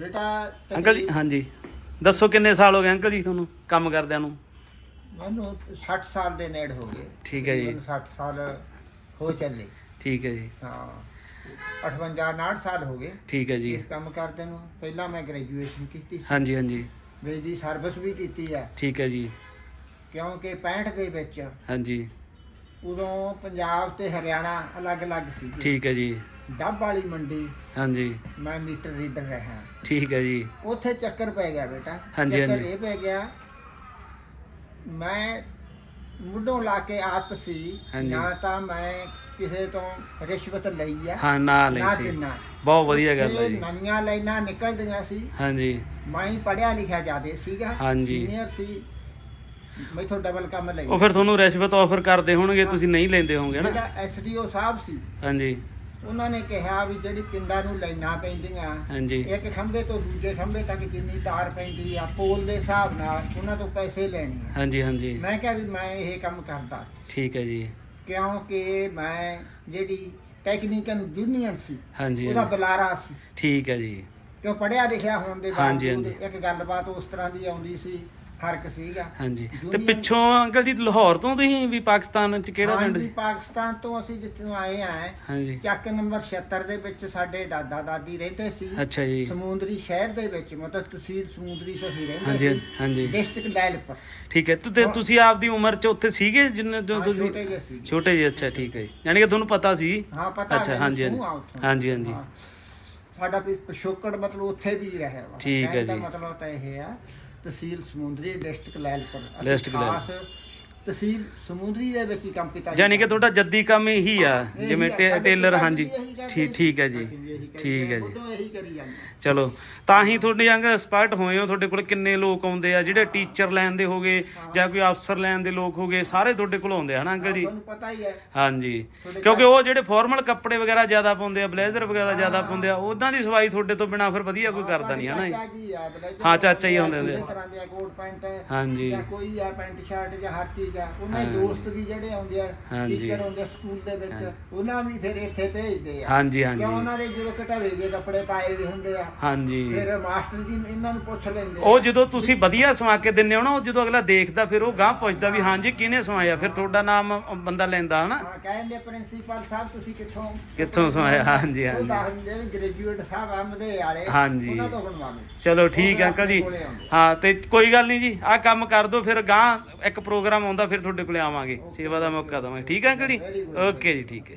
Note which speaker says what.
Speaker 1: ਬੇਟਾ
Speaker 2: ਅੰਕਲ ਜੀ ਹਾਂਜੀ। ਦੱਸੋ ਕਿੰਨੇ ਸਾਲ ਹੋ ਗਏ ਅੰਕਲ ਜੀ ਤੁਹਾਨੂੰ ਕੰਮ ਕਰਦਿਆਂ ਨੂੰ?
Speaker 1: ਮੈਨੂੰ 60 ਸਾਲ ਦੇ ਨੇੜ ਹੋ ਗਏ।
Speaker 2: ਠੀਕ ਹੈ ਜੀ।
Speaker 1: ਤਕਰੀਬਨ 60 ਸਾਲ ਹੋ ਚੱਲੇ।
Speaker 2: ਠੀਕ ਹੈ ਜੀ।
Speaker 1: ਹਾਂ। 58 59 ਸਾਲ ਹੋ ਗਏ
Speaker 2: ਠੀਕ ਹੈ ਜੀ।
Speaker 1: ਇਸ ਕੰਮ ਕਰਦੇ ਨੂੰ। ਪਹਿਲਾਂ ਮੈਂ ਗ੍ਰੈਜੂਏਸ਼ਨ ਕੀਤੀ ਸੀ।
Speaker 2: ਹਾਂਜੀ ਹਾਂਜੀ।
Speaker 1: ਬਿਜਲੀ ਸਰਵਿਸ ਵੀ ਕੀਤੀ ਆ।
Speaker 2: ਠੀਕ ਹੈ ਜੀ।
Speaker 1: ਕਿਉਂਕਿ 65 ਦੇ ਵਿੱਚ
Speaker 2: ਹਾਂਜੀ।
Speaker 1: ਉਦੋਂ ਪੰਜਾਬ ਤੇ ਹਰਿਆਣਾ ਅਲੱਗ-ਅਲੱਗ ਸੀ
Speaker 2: ਠੀਕ ਹੈ ਜੀ।
Speaker 1: ਡੱਬ ਵਾਲੀ ਮੰਡੀ।
Speaker 2: ਹਾਂਜੀ।
Speaker 1: ਮੈਂ ਮੀਟਰ ਰੀਡਰ ਰਿਹਾ।
Speaker 2: ਠੀਕ ਹੈ ਜੀ।
Speaker 1: ਉੱਥੇ ਚੱਕਰ ਪੈ ਗਿਆ ਬੇਟਾ।
Speaker 2: ਹਾਂਜੀ,
Speaker 1: ਚੱਕਰ
Speaker 2: ਹਾਂਜੀ।
Speaker 1: ਇਹ ਪੈ ਗਿਆ ਮੈਂ ਮੁੱਢੋਂ ਲਾ ਕੇ ਆਤ ਸੀ।
Speaker 2: ਹਾਂਜੀ।
Speaker 1: ਨਾ ਤਾਂ ਮੈਂ ਕਿਸੇ ਤੋਂ ਰਿਸ਼ਵਤ ਲਈ ਆ
Speaker 2: ਹਾਂ ਨਾ
Speaker 1: ਨਾ
Speaker 2: ਲਈ ਸੀ।
Speaker 1: ਦਿਨਾ।
Speaker 2: ਬਹੁਤ ਵਧੀਆ ਗੱਲ ਹੈ ਜੀ।
Speaker 1: ਨਵੀਆਂ ਲਾਈਨਾਂ ਨਿਕਲਦੀਆਂ ਸੀ।
Speaker 2: ਹਾਂਜੀ।
Speaker 1: ਮੈਂ ਹੀ ਪੜਿਆ ਲਿਖਿਆ ਜਿਆਦੇ ਸੀਗਾ।
Speaker 2: ਹਾਂਜੀ।
Speaker 1: ਸੀਨੀਅਰ ਸੀ। ਮੈਥੋਂ ਡਬਲ ਕੰਮ ਲਈ
Speaker 2: ਉਹ ਫਿਰ ਤੁਹਾਨੂੰ ਰਿਸ਼ਵਤ ਆਫਰ ਕਰਦੇ ਹੋਣਗੇ ਤੁਸੀਂ ਨਹੀਂ ਲੈਂਦੇ ਹੋਵੋਗੇ ਨਾ।
Speaker 1: ਜਿਹੜਾ ਐਸਡੀਓ ਸਾਹਿਬ ਸੀ।
Speaker 2: ਹਾਂਜੀ।
Speaker 1: ਉਹਨਾਂ ਨੇ ਕਿਹਾ ਵੀ ਜਿਹੜੀ ਪਿੰਡਾਂ ਨੂੰ ਲਾਈਨਾਂ ਪੈਂਦੀਆਂ
Speaker 2: ਹਾਂਜੀ।
Speaker 1: ਇੱਕ ਖੰਭੇ ਤੋਂ ਦੂਜੇ ਖੰਭੇ ਤੱਕ ਜਿੰਨੀ ਤਾਰ ਪੈਂਦੀ ਆ ਪੋਲ ਦੇ ਹਿਸਾਬ ਨਾਲ ਉਹਨਾਂ ਤੋਂ ਪੈਸੇ ਲੈਣੇ ਆ।
Speaker 2: ਹਾਂਜੀ ਹਾਂਜੀ।
Speaker 1: ਮੈਂ ਕਿਹਾ ਵੀ ਮੈਂ ਇਹ ਕੰਮ ਕਰਦਾ।
Speaker 2: ਠੀਕ ਹੈ ਜੀ।
Speaker 1: ਕਿਉਂਕਿ ਮੈਂ ਜਿਹੜੀ ਟੈਕਨੀਕਲ ਯੂਨੀਅਨ ਸੀ
Speaker 2: ਹਾਂਜੀ
Speaker 1: ਉਹਦਾ। ਬੁਲਾਰਾ ਸੀ।
Speaker 2: ਠੀਕ ਹੈ ਜੀ।
Speaker 1: ਕਿਉਂ ਪੜਿਆ ਲਿਖਿਆ ਹੋਣ ਦੇ
Speaker 2: ਹਾਂਜੀ,
Speaker 1: ਬਾਵਜੂਦ ਇੱਕ ਗੱਲਬਾਤ ਉਸ ਤਰ੍ਹਾਂ ਦੀ ਆਉਂਦੀ ਸੀ ਫ਼ਰਕ ਸੀਗਾ।
Speaker 2: ਹਾਂਜੀ। ਤੇ
Speaker 1: Union-
Speaker 2: ਪਿੱਛੋਂ ਅੰਕਲ ਜੀ ਲਾਹੌਰ ਤੋਂ ਤੁਸੀਂ ਵੀ ਪਾਕਿਸਤਾਨ ਚ ਕਿਹੜਾ ਪਿੰਡ
Speaker 1: ਹਾਂਜੀ
Speaker 2: ਸੀ?
Speaker 1: ਪਾਕਿਸਤਾਨ ਤੋਂ ਅਸੀਂ ਜਿੱਥੋਂ ਆਏ ਆ
Speaker 2: ਹਾਂਜੀ।
Speaker 1: ਚੱਕ ਨੰਬਰ 76 ਦੇ ਵਿੱਚ ਸਾਡੇ ਦਾਦਾ ਦਾਦੀ ਰਹਿੰਦੇ ਸੀ।
Speaker 2: ਅੱਛਾ ਜੀ।
Speaker 1: ਸਮੁੰਦਰੀ ਸ਼ਹਿਰ ਦੇ ਵਿੱਚ ਮਤਲਬ ਤਹਿਸੀਲ ਸਮੁੰਦਰੀ ਚ ਅਸੀਂ
Speaker 2: ਹਾਂਜੀ
Speaker 1: ਰਹਿੰਦੇ
Speaker 2: ਹਾਂਜੀ।
Speaker 1: ਡਿਸਟ੍ਰਿਕਟ ਡੈਲਪਰ
Speaker 2: ਠੀਕ ਹੈ ਤੇ- ਤੇ ਤੁਸੀਂ ਆਪਦੀ ਉਮਰ ਚ ਉੱਥੇ ਸੀਗੇ ਜਿੰਨੇ ਜੋ
Speaker 1: ਹਾਂ,
Speaker 2: ਤੁਸੀਂ
Speaker 1: ਛੋਟੇ ਜਿਹੇ ਸੀ
Speaker 2: ਛੋਟੇ ਜੀ ਅੱਛਾ ਠੀਕ ਹੈ ਜੀ। ਯਾਨੀ ਕਿ ਤੁਹਾਨੂੰ ਪਤਾ ਸੀ।
Speaker 1: ਹਾਂ ਪਤਾ
Speaker 2: ਅੱਛਾ,
Speaker 1: ਮੈਨੂੰ
Speaker 2: ਹਾਂਜੀ,
Speaker 1: ਆ
Speaker 2: ਹਾਂਜੀ।
Speaker 1: ਉੱਥੋਂ।
Speaker 2: ਹਾਂਜੀ, ਹਾਂਜੀ।
Speaker 1: ਹਾਂ। ਸਾਡਾ ਵੀ ਪਿਛੋਕੜ ਮਤਲਬ ਉੱਥੇ ਵੀ ਰਿਹਾ ਵਾ।
Speaker 2: ਠੀਕ ਹੈ
Speaker 1: ਕਹਿਣ ਦਾ
Speaker 2: ਜੀ।
Speaker 1: ਮਤਲਬ ਤਾਂ ਇਹ ਆ। ਤਹਿਸੀਲ ਸਮੁੰਦਰੀ ਡਿਸਟ੍ਰਿਕਟ ਲੈਲਪੁਰ। ਅਸੀਂ
Speaker 2: District
Speaker 1: ਖਾਸ ਤਹਿਸੀਲ ਸਮੁੰਦਰੀ ਦੇ ਵਿੱਚ ਹੀ ਕੰਮ ਕੀਤਾ
Speaker 2: ਯਾਨੀ ਕਿ ਤੁਹਾਡਾ ਜੱਦੀ ਕੰਮ ਇਹੀ ਆ
Speaker 1: ਇਹੀ
Speaker 2: ਜਿਵੇਂ
Speaker 1: ਆ,
Speaker 2: ਟੇ-
Speaker 1: ਸਾਡੇ
Speaker 2: ਟੇਲਰ ਹਾਂਜੀ।
Speaker 1: ਵੀ ਇਹੀ ਕਰਦੇ
Speaker 2: ਠੀਕ ਠੀਕ ਹੈ ਜੀ।
Speaker 1: ਅਸੀਂ ਵੀ ਇਹੀ ਕਰੀ
Speaker 2: ਠੀਕ ਹੈ ਜੀ।
Speaker 1: ਉਦੋਂ ਇਹੀ
Speaker 2: ਚਲੋ ਤਾਂ ਹੀ ਤੁਹਾਡੇ ਯੰਗ ਐਕਸਪਰਟ ਹੋਏ ਹੋ ਤੁਹਾਡੇ ਕੋਲ ਕਿੰਨੇ ਲੋਕ ਆਉਂਦੇ ਆ ਜਿਹੜੇ ਟੀਚਰ ਲੈਣ ਦੇ ਹੋਗੇ ਜਾਂ ਕੋਈ ਅਫਸਰ ਲੈਣ ਦੇ ਲੋਕ ਹੋਗੇ ਸਾਰੇ ਤੁਹਾਡੇ ਕੋਲ ਆਉਂਦੇ ਆ ਹਨਾ ਅੰਕਲ ਜੀ?
Speaker 1: ਤੁਹਾਨੂੰ ਪਤਾ ਹੀ ਹੈ।
Speaker 2: ਹਾਂਜੀ। ਕਿਉਂਕਿ ਉਹ ਜਿਹੜੇ ਫਾਰਮਲ ਕੱਪੜੇ ਵਗੈਰਾ ਜ਼ਿਆਦਾ ਪਾਉਂਦੇ ਆ ਬਲੇਜ਼ਰ ਵਗੈਰਾ ਜ਼ਿਆਦਾ ਪਾਉਂਦੇ ਆ ਉਹਨਾਂ ਦੀ ਸਵਾਈ ਤੁਹਾਡੇ ਤੋਂ ਬਿਨਾ ਫਿਰ ਵਧੀਆ ਕੋਈ ਕਰਦਾ ਨਹੀਂ ਹਨਾ ਜੀ?
Speaker 1: ਆ
Speaker 2: ਹਾਂ, ਚਾਚਾ ਹੀ ਆਉਂਦੇ ਹੁੰਦੇ।
Speaker 1: ਪੈਂਟ
Speaker 2: ਹਾਂਜੀ।
Speaker 1: ਜਾਂ ਕੋਈ ਆ ਪੈਂਟ ਸ਼ਰਟ ਜਾਂ ਹਰ ਚੀਜ਼ ਆ ਉਹਨਾਂ ਦੇ। ਦੋਸਤ ਵੀ ਜਿਹੜੇ ਆਉਂਦੇ ਆ। ਟੀਚਰ ਆਉਂਦੇ ਆ ਸਕੂਲ ਦੇ ਵਿੱਚ ਉਹਨਾਂ ਵੀ ਫਿਰ ਇੱਥੇ ਭੇਜਦੇ ਆ।
Speaker 2: ਹਾਂਜੀ
Speaker 1: ਕਿਉਂ
Speaker 2: ਹਾਂਜੀ
Speaker 1: ਉਹਨਾਂ ਦੇ ਜਦੋਂ ਘਟਾਵੇ ਜੇ ਕੱਪੜੇ ਪਾਏ ਵੀ ਹੁੰਦੇ ਆ।
Speaker 2: ਹਾਂਜੀ।
Speaker 1: ਫਿਰ ਮਾਸਟਰ ਜੀ ਇਹਨਾਂ ਨੂੰ ਪੁੱਛ ਲੈਂਦੇ ਆ।
Speaker 2: ਉਹ ਜਦੋਂ ਤੁਸੀਂ ਵਧੀਆ ਸਵਾ ਕੇ ਦਿੰਦੇ ਹੋ ਨਾ ਉਹ ਜਦੋਂ ਅਗਲਾ ਦੇਖਦਾ ਫਿਰ ਉਹ ਗਾਂ ਪੁੱਛਦਾ ਵੀ ਹਾਂਜੀ ਕਿਹਨੇ ਸਵਾਇਆ? ਫਿਰ ਤੁਹਾਡਾ ਨਾਮ ਬੰਦਾ ਲੈਂਦਾ ਹਨਾ?
Speaker 1: ਹਾਂ ਕਹਿੰਦੇ ਪ੍ਰਿੰਸੀਪਲ ਸਾਹਿਬ ਤੁਸੀਂ ਕਿੱਥੋਂ?
Speaker 2: ਕਿੱਥੋਂ ਸਵਾਇਆ? ਹਾਂਜੀ
Speaker 1: ਉਹ
Speaker 2: ਹਾਂਜੀ
Speaker 1: ਦੱਸ ਦਿੰਦੇ ਵੀ ਗ੍ਰੈਜੂਏਟ ਸਾਹਿਬ ਆਮਦੇ ਵਾਲੇ
Speaker 2: ਹਾਂਜੀ।
Speaker 1: ਉਹਨਾਂ ਤੋਂ ਬਣਵਾ ਲਓ
Speaker 2: ਚਲੋ ਠੀਕ ਹੈ ਅੰਕਲ ਜੀ।
Speaker 1: ਕੋਲੇ ਆਉਂਦੇ।
Speaker 2: ਹਾਂ ਤੇ ਕੋਈ ਗੱਲ ਨਹੀਂ ਜੀ ਆਹ ਕੰਮ ਕਰ ਦਿਓ ਫਿਰ ਗਾਂ ਇੱਕ ਪ੍ਰੋਗਰਾਮ ਆਉਂਦਾ ਫਿਰ ਤੁਹਾਡੇ ਕੋਲੇ ਆਵਾਂਗੇ। ਸੇਵਾ ਦਾ ਮੌਕਾ ਦਵਾਂਗੇ। ਠੀਕ ਹੈ ਅੰਕਲ ਜੀ?
Speaker 1: Very good.
Speaker 2: ਓਕੇ ਜੀ ਠੀਕ ਹੈ।